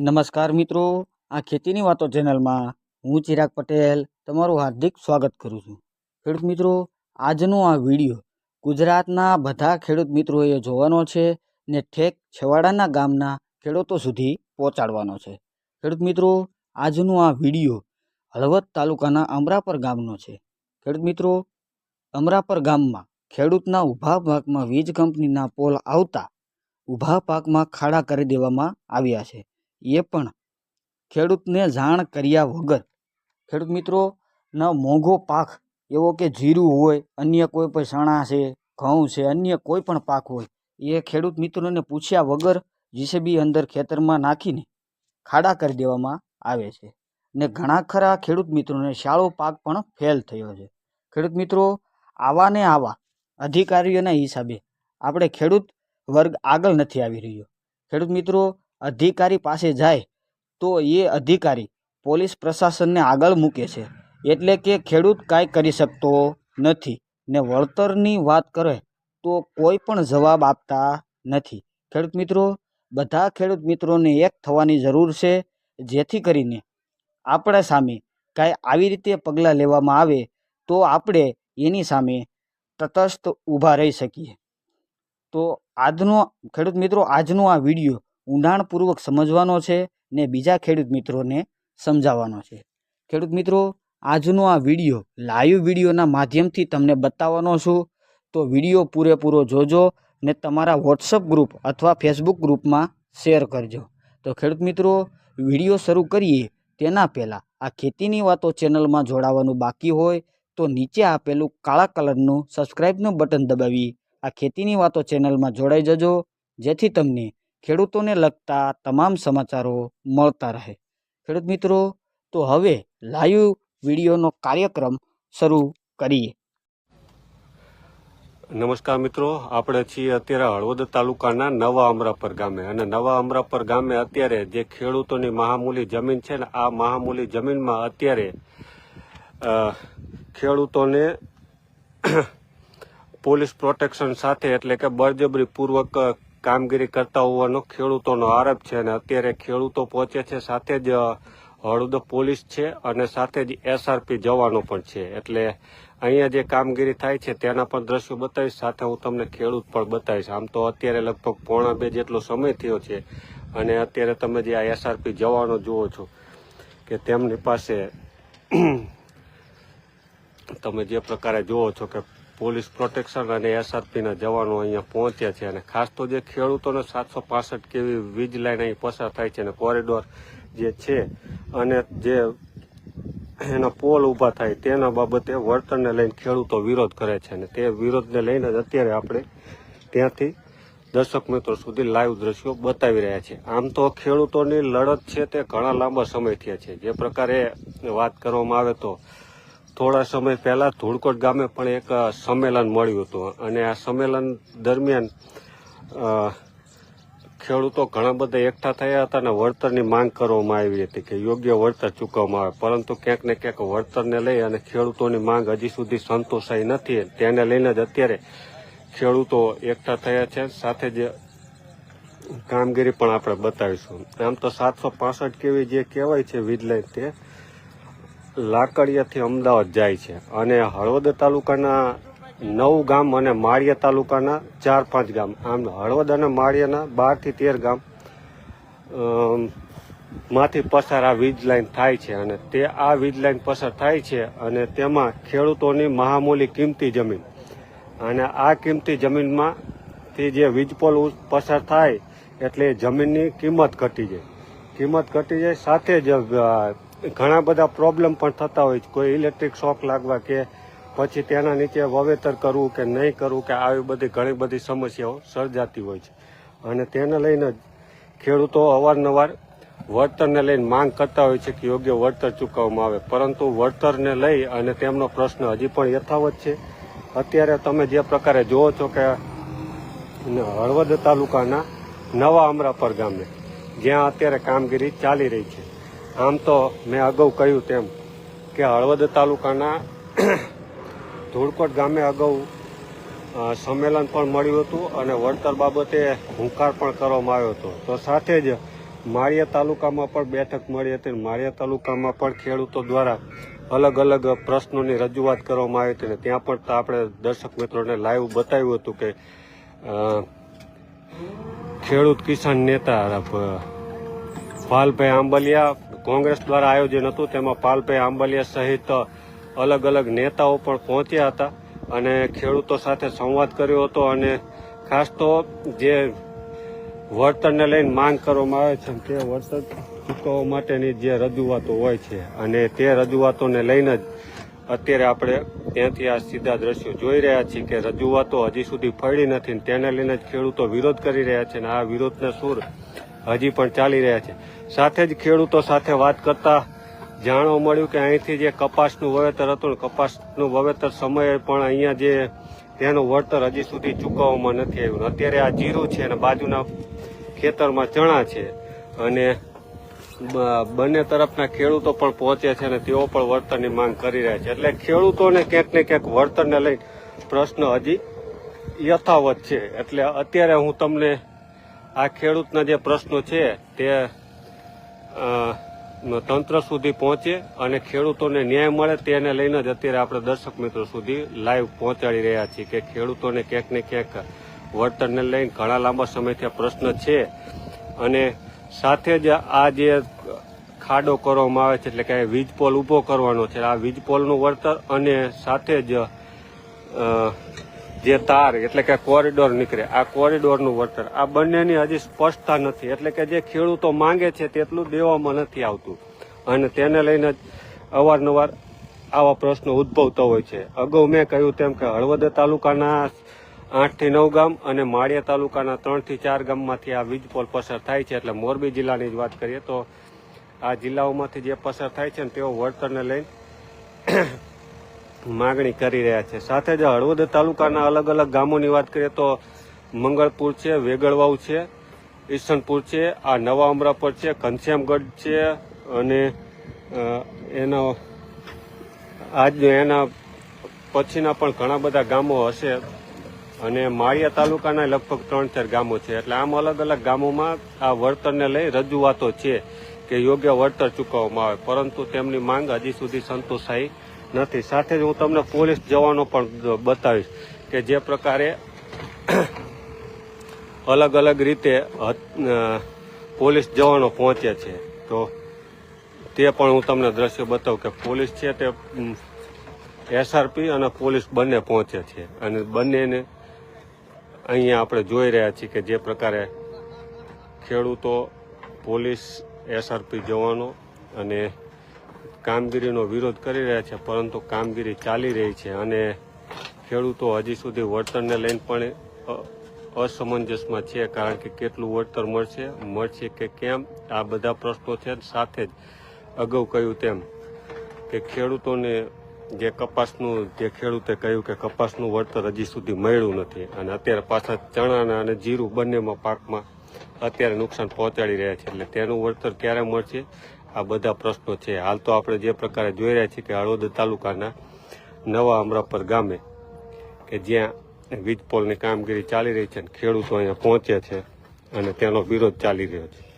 નમસ્કાર મિત્રો. આ ખેતીની વાતો ચેનલમાં હું ચિરાગ પટેલ તમારું હાર્દિક સ્વાગત કરું છું. ખેડૂત મિત્રો, આજનો આ વીડિયો ગુજરાતના બધા ખેડૂત મિત્રોએ જોવાનો છે ને ઠેક છેવાડાના ગામના ખેડૂતો સુધી પહોંચાડવાનો છે. ખેડૂત મિત્રો, આજનો આ વીડિયો હળવદ તાલુકાના અમરાપર ગામનો છે. ખેડૂત મિત્રો, અમરાપર ગામમાં ખેડૂતના ઊભા પાકમાં વીજ કંપનીના પોલ આવતા ઊભા પાકમાં ખાડા કરી દેવામાં આવ્યા છે. એ પણ ખેડૂતને જાણ કર્યા વગર. ખેડૂત મિત્રો, ન મોંઘો પાક એવો કે જીરું હોય, અન્ય કોઈ પણ ચણા છે, ઘઉં છે, અન્ય કોઈ પણ પાક હોય, એ ખેડૂત મિત્રોને પૂછ્યા વગર જીસીબી અંદર ખેતરમાં નાખીને ખાડા કરી દેવામાં આવે છે. ને ઘણા ખરા ખેડૂત મિત્રોને શાળો પાક પણ ફેલ થયો છે. ખેડૂત મિત્રો, આવા ને આવા અધિકારીઓના હિસાબે આપણે ખેડૂત વર્ગ આગળ નથી આવી રહ્યો. ખેડૂત મિત્રો અધિકારી પાસે જાય, તો એ અધિકારી પોલીસ પ્રશાસનને આગળ મૂકે છે. એટલે કે ખેડૂત કાંઈ કરી શકતો નથી ને વળતરની વાત કરે, તો કોઈ પણ જવાબ આપતા નથી. ખેડૂત મિત્રો, બધા ખેડૂત મિત્રોને એક થવાની જરૂર છે, જેથી કરીને આપણા સામે કાંઈ આવી રીતે પગલાં લેવામાં આવે, તો આપણે એની સામે તટસ્થ ઊભા રહી શકીએ. તો આજનો, ખેડૂત મિત્રો, આજનો આ વીડિયો ઊંડાણપૂર્વક સમજવાનો છે ને બીજા ખેડૂત મિત્રોને સમજાવવાનો છે. ખેડૂત મિત્રો, આજનો આ વીડિયો લાઈવ વિડીયોના માધ્યમથી તમને બતાવવાનો છું. તો વીડિયો પૂરેપૂરો જોજો ને તમારા વોટ્સઅપ ગ્રુપ અથવા ફેસબુક ગ્રુપમાં શેર કરજો. તો ખેડૂત મિત્રો, વીડિયો શરૂ કરીએ તેના પહેલાં આ ખેતીની વાતો ચેનલમાં જોડાવાનું બાકી હોય તો નીચે આપેલું કાળા કલરનું સબસ્ક્રાઈબનું બટન દબાવી આ ખેતીની વાતો ચેનલમાં જોડાઈ જજો. જેથી તમને ખેડૂતોને લગતા તમામ સમાચારો મળતા રહે. ખેડૂત મિત્રો, તો હવે લાઈવ વિડીયોનો કાર્યક્રમ શરૂ કરીએ. નમસ્કાર મિત્રો, આપણે છીએ અત્યારે હળવદ તાલુકાના નવા અમરાપર ગામે અને નવા અમરાપર ગામે અત્યારે જે ખેડૂતોની મહામૂલી જમીન છે ને, આ મહામૂલી જમીનમાં અત્યારે ખેડૂતોને પોલીસ પ્રોટેક્શન સાથે એટલે કે બળજબરી પૂર્વક કામગીરી કરતા હોવાનો ખેડૂતોનો આરોપ છે અને અત્યારે ખેડૂતો પહોંચે છે સાથે જ હળદ પોલીસ છે અને સાથે જ એસઆરપી જવાનો પણ છે. એટલે અહીંયા જે કામગીરી થાય છે તેના પણ દ્રશ્યો બતાવીશ, સાથે હું તમને ખેડૂત પણ બતાવીશ. આમ તો અત્યારે લગભગ પોણા બે જેટલો સમય થયો છે અને અત્યારે તમે જે આ એસઆરપી જવાનો જુઓ છો કે તેમની પાસે તમે જે પ્રકારે જુઓ છો કે પોલીસ પ્રોટેક્શન અને એસઆરપીના જવાનો અહીંયા પહોંચ્યા છે અને ખાસ તો જે ખેડૂતોને સાતસો પાસઠ કેવી વીજ લાઈન અહીં પસાર થાય છે અને કોરિડોર જે છે અને જે એના પોલ ઊભા થાય તેના બાબતે વળતરને લઈને ખેડૂતો વિરોધ કરે છે અને તે વિરોધને લઈને જ અત્યારે આપણે ત્યાંથી દર્શક મિત્રો સુધી લાઈવ દ્રશ્યો બતાવી રહ્યા છે આમ તો ખેડૂતોની લડત છે તે ઘણા લાંબા સમયથી છે. જે પ્રકારે વાત કરવામાં આવે તો થોડા સમય પહેલા ધૂળકોટ ગામે પણ એક સંમેલન મળ્યું હતું. અને આ સંમેલન દરમિયાન ખેડૂતો ઘણા બધા એકઠા થયા હતા અને વળતરની માંગ કરવામાં આવી હતી કે યોગ્ય વળતર ચૂકવવામાં આવે. પરંતુ ક્યાંક ને ક્યાંક વળતરને લઈ અને ખેડૂતોની માંગ હજી સુધી સંતોષાઈ નથી તેને લઈને જ અત્યારે ખેડૂતો એકઠા થયા છે. સાથે જ કામગીરી પણ આપણે બતાવીશું. આમ તો સાતસો પાસઠ કેવી જે કહેવાય છે વીજ લાઈન તે લાકડિયાથી અમદાવાદ જાય છે અને હળવદ તાલુકાના નવ ગામ અને માળિયા તાલુકાના ચાર પાંચ ગામ. આમ હળવદ અને માળિયાના બારથી તેર ગામમાંથી પસાર આ વીજ લાઈન થાય છે અને તે આ વીજ લાઈન પસાર થાય છે અને તેમાં ખેડૂતોની મહામૂલી કિંમતી જમીન. અને આ કિંમતી જમીનમાં થી જે વીજપોલ પોલ પસાર થાય એટલે જમીનની કિંમત ઘટી જાય. કિંમત ઘટી જાય સાથે જ ઘણા બધા પ્રોબ્લેમ પણ થતા હોય છે. કોઈ ઇલેક્ટ્રિક શોક લાગવા કે પછી તેના નીચે વાવેતર કરવું કે નહીં કરવું કે આવી બધી ઘણી બધી સમસ્યાઓ સર્જાતી હોય છે. અને તેને લઈને ખેડૂતો અવારનવાર વળતરને લઈને માંગ કરતા હોય છે કે યોગ્ય વળતર ચૂકવવામાં આવે. પરંતુ વળતરને લઈ અને તેમનો પ્રશ્ન હજી પણ યથાવત છે. અત્યારે તમે જે પ્રકારે જુઓ છો કે હળવદ તાલુકાના નવા અમરાપર ગામે, જ્યાં અત્યારે કામગીરી ચાલી રહી છે. આમ તો મેં અગાઉ કહ્યું તેમ કે હળવદ તાલુકાના ધૂળકોટ ગામે અગાઉ સંમેલન પણ મળ્યું હતું અને વળતર બાબતે હુંકાર પણ કરવામાં આવ્યો હતો. તો સાથે જ માળિયા તાલુકામાં પણ બેઠક મળી હતી માળિયા તાલુકામાં પણ ખેડૂતો દ્વારા અલગ અલગ પ્રશ્નોની રજૂઆત કરવામાં આવી હતી અને ત્યાં પણ આપણે દર્શક મિત્રોને લાઈવ બતાવ્યું હતું કે ખેડૂત કિસાન નેતા પાલભાઈ આંબલિયા કોંગ્રેસ દ્વારા આયોજન હતું. તેમાં પાલભાઈ આંબલિયા સહિત અલગ અલગ નેતાઓ પણ પહોંચ્યા હતા અને ખેડૂતો સાથે સંવાદ કર્યો હતો અને ખાસ તો જે વળતરને લઈને માંગ કરવામાં આવે છે તે વળતર ચૂકવવા માટેની જે રજૂઆતો હોય છે અને તે રજૂઆતોને લઈને જ અત્યારે આપણે ત્યાંથી આ સીધા દ્રશ્યો જોઈ રહ્યા છીએ કે રજૂઆતો હજી સુધી ફળી નથી તેને લઈને જ ખેડૂતો વિરોધ કરી રહ્યા છે અને આ વિરોધના સૂર હજી પણ ચાલી રહ્યા છે. સાથે જ ખેડૂતો સાથે વાત કરતા જાણવા મળ્યું કે અહીંથી જે કપાસનું વાવેતર હતું, કપાસનું વાવેતર સમયે પણ અહીંયા જે તેનું વળતર હજી સુધી ચૂકવવામાં નથી આવ્યું. અત્યારે આ જીરું છે અને બાજુના ખેતરમાં ચણા છે અને બંને તરફના ખેડૂતો પણ પહોંચે છે અને તેઓ પણ વળતરની માંગ કરી રહ્યા છે. એટલે ખેડૂતોને ક્યાંક ને ક્યાંક વળતરને લઈ પ્રશ્ન હજી યથાવત છે. એટલે અત્યારે હું તમને આ ખેડૂતના જે પ્રશ્નો છે તે તંત્ર સુધી પહોંચે અને ખેડૂતોને ન્યાય મળે તેને લઈને જ અત્યારે આપણે દર્શક મિત્રો સુધી લાઈવ પહોંચાડી રહ્યા છીએ કે ખેડૂતોને ક્યાંક ને ક્યાંક વળતરને લઈને ઘણા લાંબા સમયથી પ્રશ્ન છે. અને સાથે જ આ જે ખાડો કરવામાં આવે છે, એટલે કે વીજ પોલ ઊભો કરવાનો છે, આ વીજ પોલનું વળતર અને સાથે જ જે તાર, એટલે કે કોરિડોર નીકળે. આ કોરિડોરનું વળતર આ બંનેની હજી સ્પષ્ટતા નથી. એટલે કે જે ખેડૂતો માંગે છે તેટલું દેવામાં નથી આવતું. અને તેને લઈને અવારનવાર આવા પ્રશ્નો ઉદભવતા હોય છે. અગાઉ મેં કહ્યું તેમ કે હળવદ તાલુકાના આઠથી નવ ગામ અને માળિયા તાલુકાના ત્રણથી ચાર ગામમાંથી આ વીજ પોલ પસાર થાય છે. એટલે મોરબી જિલ્લાની જ વાત કરીએ તો આ જિલ્લાઓમાંથી જે પસાર થાય છે ને તેઓ વળતરને લઈને માગણી કરી રહ્યા છે. સાથે જ હળવદ તાલુકાના અલગ અલગ ગામોની વાત કરીએ તો મંગળપુર છે, વેગળવાવ છે, ઈસનપુર છે, આ નવા અમરાપર છે, ઘનશ્યામગઢ છે અને એનો આજ એના પછીના પણ ઘણા બધા ગામો હશે અને માળિયા તાલુકાના લગભગ ત્રણ ચાર ગામો છે. એટલે આમ અલગ અલગ ગામોમાં આ વળતરને લઈ રજૂઆતો છે કે યોગ્ય વળતર ચૂકવવામાં આવે. પરંતુ તેમની માંગ હજી સુધી સંતોષાઈ નથી. સાથે જ હું તમને પોલીસ જવાનો પણ બતાવીશ કે જે પ્રકારે અલગ અલગ રીતે પોલીસ જવાનો પહોંચે છે. તો તે પણ હું તમને દ્રશ્ય બતાવું કે પોલીસ છે તે એસઆરપી અને પોલીસ બંને પહોંચે છે. અને બંનેને અહીંયા આપણે જોઈ રહ્યા છીએ કે જે પ્રકારે ખેડૂતો, પોલીસ એસઆરપી જવાનો અને કામગીરીનો વિરોધ કરી રહ્યા છે, પરંતુ કામગીરી ચાલી રહી છે અને ખેડૂતો હજી સુધી વળતરને લઈને પણ અસમંજસમાં છે, કારણ કે કેટલું વળતર મળશે મળશે કે કેમ, આ બધા પ્રશ્નો છે. સાથે જ અગાઉ કહ્યું તેમ કે ખેડૂતોને જે કપાસનું, જે ખેડૂતે કહ્યું કે કપાસનું વળતર હજી સુધી મળ્યું નથી અને અત્યારે પાછા ચણાના અને જીરું બંનેમાં પાકમાં અત્યારે નુકસાન પહોંચાડી રહ્યા છે, એટલે તેનું વળતર ક્યારે મળશે? આ બધા પ્રશ્નો છે. હાલ તો આપણે જે પ્રકારે જોઈ રહ્યા છીએ કે હળવદ તાલુકાના નવા અમરાપર ગામે કે જ્યાં વીજ પોલની કામગીરી ચાલી રહી છે અને ખેડૂતો અહીંયા પહોંચ્યા છે અને તેનો વિરોધ ચાલી રહ્યો છે.